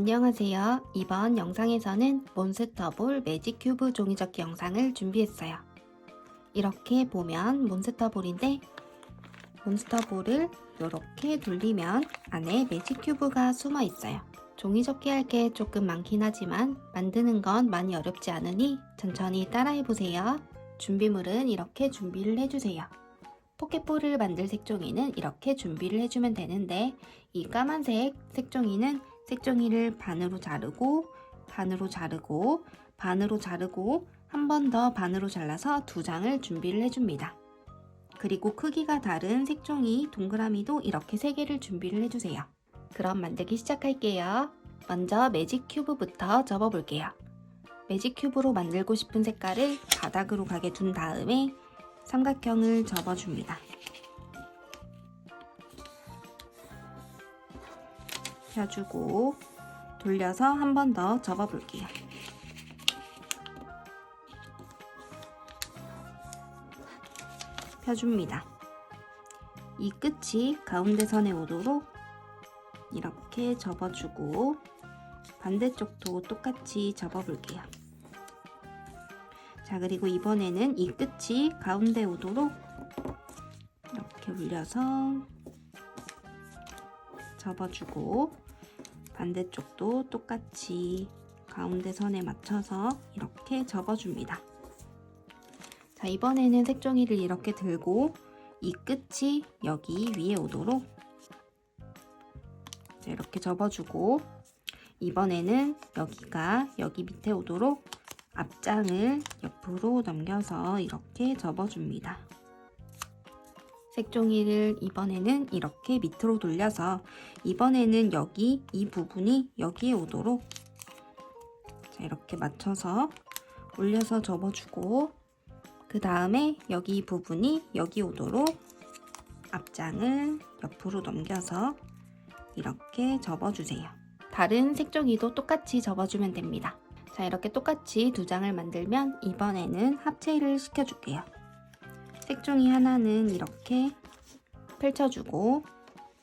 안녕하세요. 이번 영상에서는 몬스터볼 매직 큐브 종이접기 영상을 준비했어요. 이렇게 보면 몬스터볼인데 몬스터볼을 이렇게 돌리면 안에 매직 큐브가 숨어 있어요. 종이접기 할 게 조금 많긴 하지만 만드는 건 많이 어렵지 않으니 천천히 따라해 보세요. 준비물은 이렇게 준비를 해주세요. 포켓볼을 만들 색종이는 이렇게 준비를 해주면 되는데 이 까만색 색종이는 색종이를 반으로 자르고 반으로 자르고 반으로 자르고 한 번 더 반으로 잘라서 두 장을 준비를 해줍니다. 그리고 크기가 다른 색종이 동그라미도 이렇게 세 개를 준비를 해주세요. 그럼 만들기 시작할게요. 먼저 매직 큐브부터 접어볼게요. 매직 큐브로 만들고 싶은 색깔을 바닥으로 가게 둔 다음에 삼각형을 접어줍니다. 펴주고 돌려서 한 번 더 접어볼게요. 펴줍니다. 이 끝이 가운데 선에 오도록 이렇게 접어주고 반대쪽도 똑같이 접어볼게요. 자 그리고 이번에는 이 끝이 가운데 오도록 이렇게 올려서 접어주고 반대쪽도 똑같이 가운데 선에 맞춰서 이렇게 접어줍니다. 자 이번에는 색종이를 이렇게 들고 이 끝이 여기 위에 오도록 자, 이렇게 접어주고 이번에는 여기가 여기 밑에 오도록 앞장을 옆으로 넘겨서 이렇게 접어줍니다. 색종이를 이번에는 이렇게 밑으로 돌려서 이번에는 여기 이 부분이 여기에 오도록 자, 이렇게 맞춰서 올려서 접어주고 그 다음에 여기 이 부분이 여기 오도록 앞장을 옆으로 넘겨서 이렇게 접어주세요. 다른 색종이도 똑같이 접어주면 됩니다. 자 이렇게 똑같이 두 장을 만들면 이번에는 합체를 시켜줄게요. 색종이 하나는 이렇게 펼쳐주고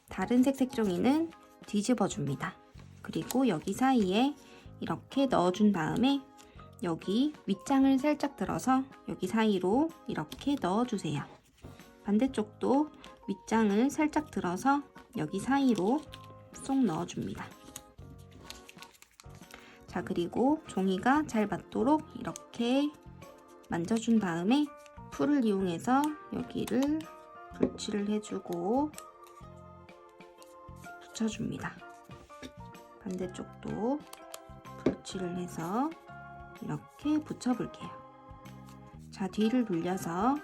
다른 색 색종이는 뒤집어 줍니다. 그리고 여기 사이에 이렇게 넣어준 다음에 여기 윗장을 살짝 들어서 여기 사이로 이렇게 넣어주세요. 반대쪽도 윗장을 살짝 들어서 여기 사이로 쏙 넣어줍니다. 자 그리고 종이가 잘 맞도록 이렇게 만져준 다음에 풀을 이용해서 여기를 불칠을 해주고 붙여줍니다. 반대쪽도 불칠을 해서 이렇게 붙여볼게요. 자 뒤를 돌려서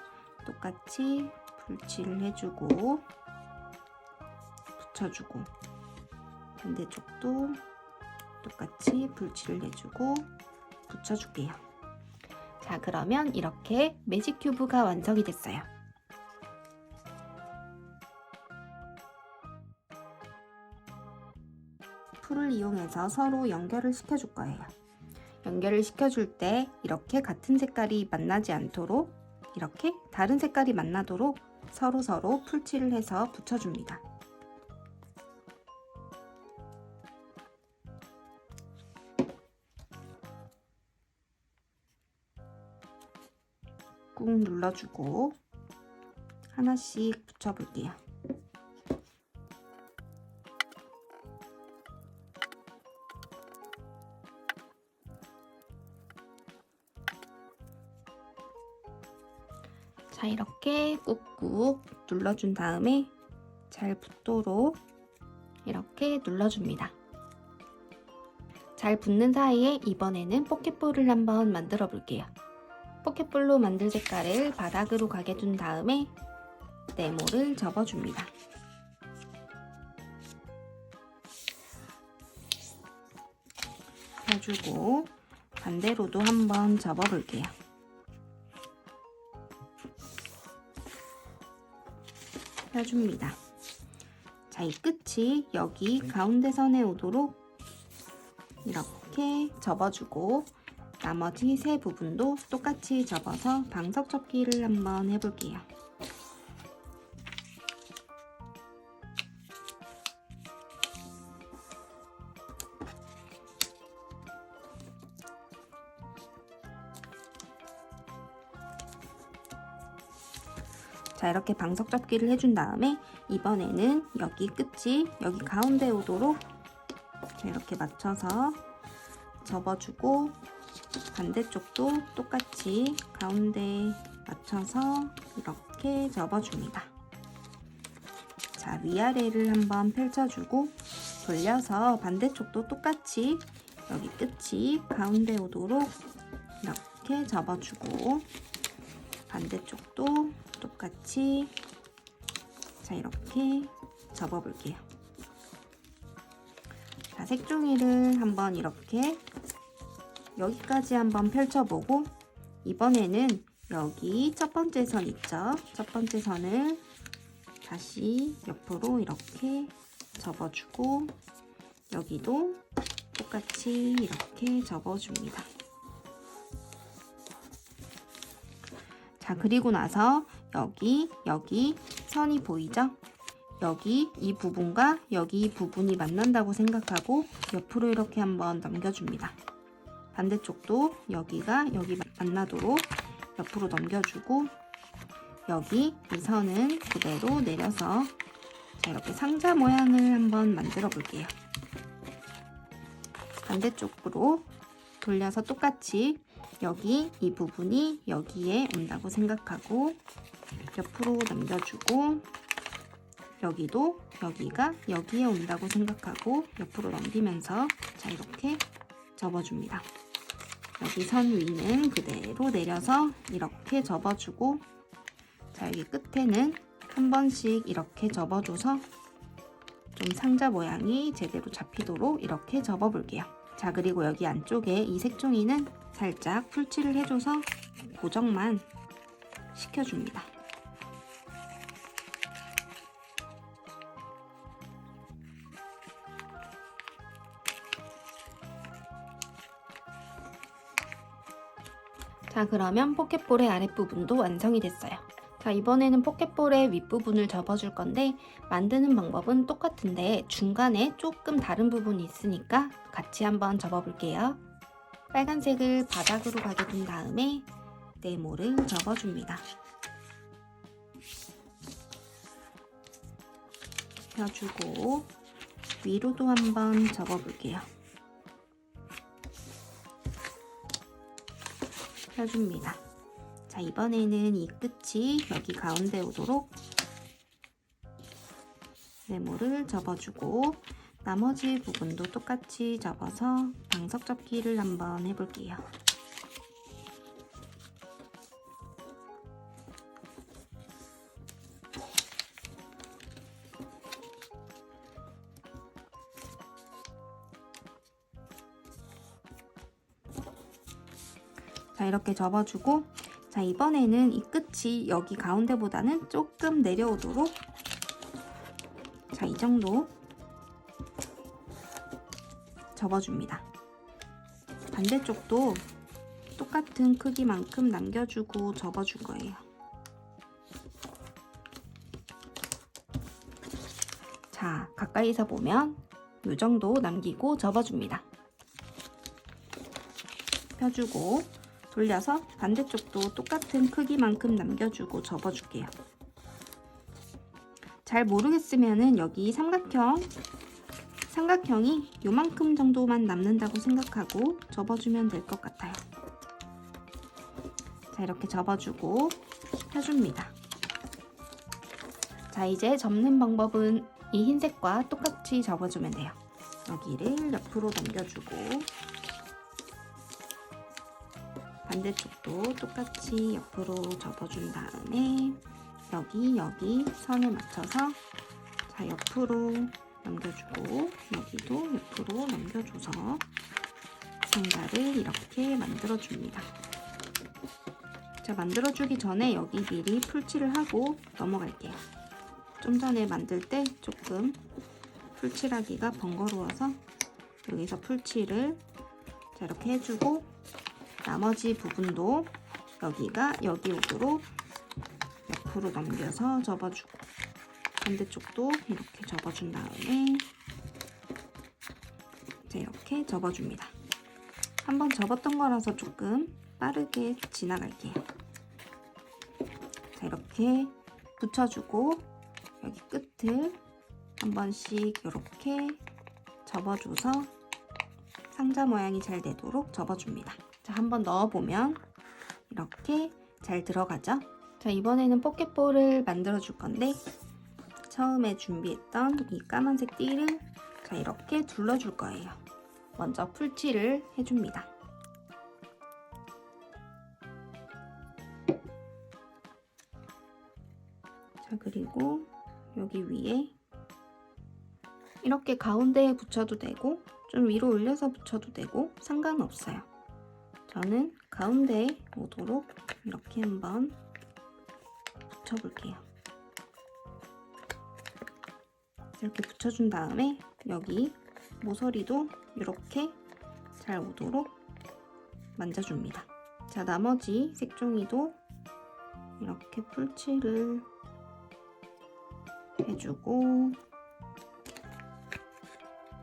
똑같이 불칠을 해주고 붙여주고 반대쪽도 똑같이 불칠을 해주고 붙여줄게요. 자 그러면 이렇게 매직 큐브가 완성이 됐어요. 풀을 이용해서 서로 연결을 시켜줄 거예요. 연결을 시켜줄 때 이렇게 같은 색깔이 만나지 않도록 이렇게 다른 색깔이 만나도록 서로 서로 풀칠을 해서 붙여줍니다. 꾹 눌러주고 하나씩 붙여볼게요. 자 이렇게 꾹꾹 눌러준 다음에 잘 붙도록 이렇게 눌러줍니다. 잘 붙는 사이에 이번에는 포켓볼을 한번 만들어 볼게요. 포켓볼로 만들 색깔을 바닥으로 가게 둔 다음에 네모를 접어줍니다. 펴주고 반대로도 한번 접어볼게요. 펴줍니다. 자, 이 끝이 여기 가운데 선에 오도록 이렇게 접어주고 나머지 세 부분도 똑같이 접어서 방석 접기를 한번 해볼게요. 자 이렇게 방석 접기를 해준 다음에 이번에는 여기 끝이 여기 가운데 오도록 이렇게 맞춰서 접어주고 반대쪽도 똑같이 가운데 맞춰서 이렇게 접어줍니다. 자 위아래를 한번 펼쳐주고 돌려서 반대쪽도 똑같이 여기 끝이 가운데 오도록 이렇게 접어주고 반대쪽도 똑같이 자 이렇게 접어볼게요. 자 색종이를 한번 이렇게 여기까지 한번 펼쳐보고 이번에는 여기 첫 번째 선 있죠? 첫 번째 선을 다시 옆으로 이렇게 접어주고 여기도 똑같이 이렇게 접어줍니다. 자, 그리고 나서 여기, 여기 선이 보이죠? 여기 이 부분과 여기 이 부분이 만난다고 생각하고 옆으로 이렇게 한번 넘겨줍니다. 반대쪽도 여기가 여기 만나도록 옆으로 넘겨주고 여기 이 선은 그대로 내려서 자, 이렇게 상자 모양을 한번 만들어 볼게요. 반대쪽으로 돌려서 똑같이 여기 이 부분이 여기에 온다고 생각하고 옆으로 넘겨주고 여기도 여기가 여기에 온다고 생각하고 옆으로 넘기면서 자 이렇게 접어줍니다. 여기 선 위는 그대로 내려서 이렇게 접어주고 자 여기 끝에는 한 번씩 이렇게 접어줘서 좀 상자 모양이 제대로 잡히도록 이렇게 접어볼게요. 자 그리고 여기 안쪽에 이 색종이는 살짝 풀칠을 해줘서 고정만 시켜줍니다. 자 그러면 포켓볼의 아랫부분도 완성이 됐어요. 자 이번에는 포켓볼의 윗부분을 접어줄 건데 만드는 방법은 똑같은데 중간에 조금 다른 부분이 있으니까 같이 한번 접어볼게요. 빨간색을 바닥으로 가게 둔 다음에 네모를 접어줍니다. 펴주고 위로도 한번 접어볼게요. 펴줍니다. 자 이번에는 이 끝이 여기 가운데 오도록 네모를 접어주고 나머지 부분도 똑같이 접어서 방석 접기를 한번 해볼게요. 자 이렇게 접어주고 자 이번에는 이 끝이 여기 가운데보다는 조금 내려오도록 자 이 정도 접어줍니다. 반대쪽도 똑같은 크기만큼 남겨주고 접어줄 거예요. 자, 가까이서 보면 이 정도 남기고 접어줍니다. 펴주고 돌려서 반대쪽도 똑같은 크기만큼 남겨주고 접어줄게요. 잘 모르겠으면은 여기 삼각형 삼각형이 요만큼 정도만 남는다고 생각하고 접어주면 될 것 같아요. 자, 이렇게 접어주고 펴줍니다. 자, 이제 접는 방법은 이 흰색과 똑같이 접어주면 돼요. 여기를 옆으로 넘겨주고 반대쪽도 똑같이 옆으로 접어준 다음에 여기 여기 선에 맞춰서 자 옆으로 넘겨주고 여기도 옆으로 넘겨줘서 상자를 이렇게 만들어줍니다. 자 만들어주기 전에 여기 미리 풀칠을 하고 넘어갈게요. 좀 전에 만들 때 조금 풀칠하기가 번거로워서 여기서 풀칠을 자 이렇게 해주고 나머지 부분도 여기가 여기 오도록 옆으로 넘겨서 접어주고 반대쪽도 이렇게 접어준 다음에 이렇게 접어줍니다. 한번 접었던 거라서 조금 빠르게 지나갈게요. 자 이렇게 붙여주고 여기 끝을 한 번씩 이렇게 접어줘서 상자 모양이 잘 되도록 접어줍니다. 자, 한번 넣어보면 이렇게 잘 들어가죠? 자, 이번에는 포켓볼을 만들어 줄 건데 처음에 준비했던 이 까만색 띠를 자, 이렇게 둘러줄 거예요. 먼저 풀칠을 해줍니다. 자, 그리고 여기 위에 이렇게 가운데에 붙여도 되고 좀 위로 올려서 붙여도 되고 상관없어요. 저는 가운데에 오도록 이렇게 한번 붙여볼게요. 이렇게 붙여준 다음에 여기 모서리도 이렇게 잘 오도록 만져줍니다. 자, 나머지 색종이도 이렇게 풀칠을 해주고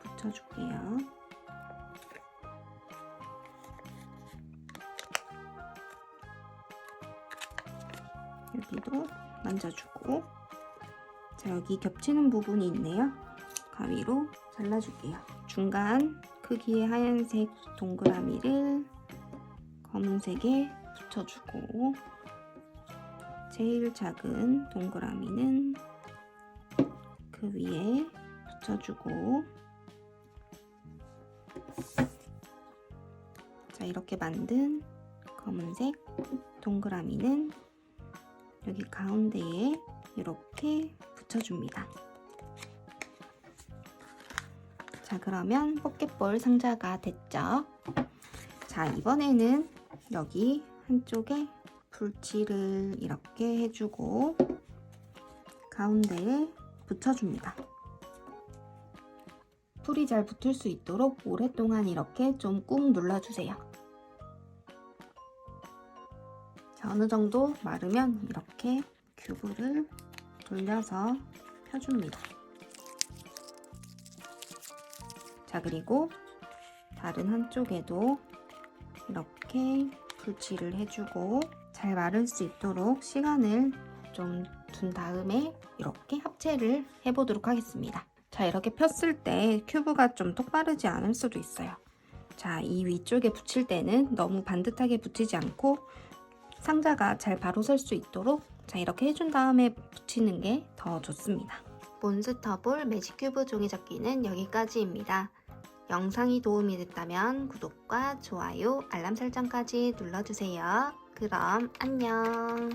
붙여줄게요. 여기도 만져주고 자 여기 겹치는 부분이 있네요. 가위로 잘라줄게요. 중간 크기의 하얀색 동그라미를 검은색에 붙여주고 제일 작은 동그라미는 그 위에 붙여주고 자 이렇게 만든 검은색 동그라미는 여기 가운데에 이렇게 붙여줍니다. 자 그러면 포켓볼 상자가 됐죠? 자 이번에는 여기 한쪽에 불칠을 이렇게 해주고 가운데에 붙여줍니다. 풀이 잘 붙을 수 있도록 오랫동안 이렇게 좀 꾹 눌러주세요. 어느 정도 마르면 이렇게 큐브를 돌려서 펴줍니다. 자, 그리고 다른 한쪽에도 이렇게 불칠을 해주고 잘 마를 수 있도록 시간을 좀 둔 다음에 이렇게 합체를 해보도록 하겠습니다. 자, 이렇게 폈을 때 큐브가 좀 똑바르지 않을 수도 있어요. 자, 이 위쪽에 붙일 때는 너무 반듯하게 붙이지 않고 상자가 잘 바로 설 수 있도록 자, 이렇게 해준 다음에 붙이는 게 더 좋습니다. 몬스터볼 매직큐브 종이접기는 여기까지입니다. 영상이 도움이 됐다면 구독과 좋아요, 알람 설정까지 눌러주세요. 그럼 안녕.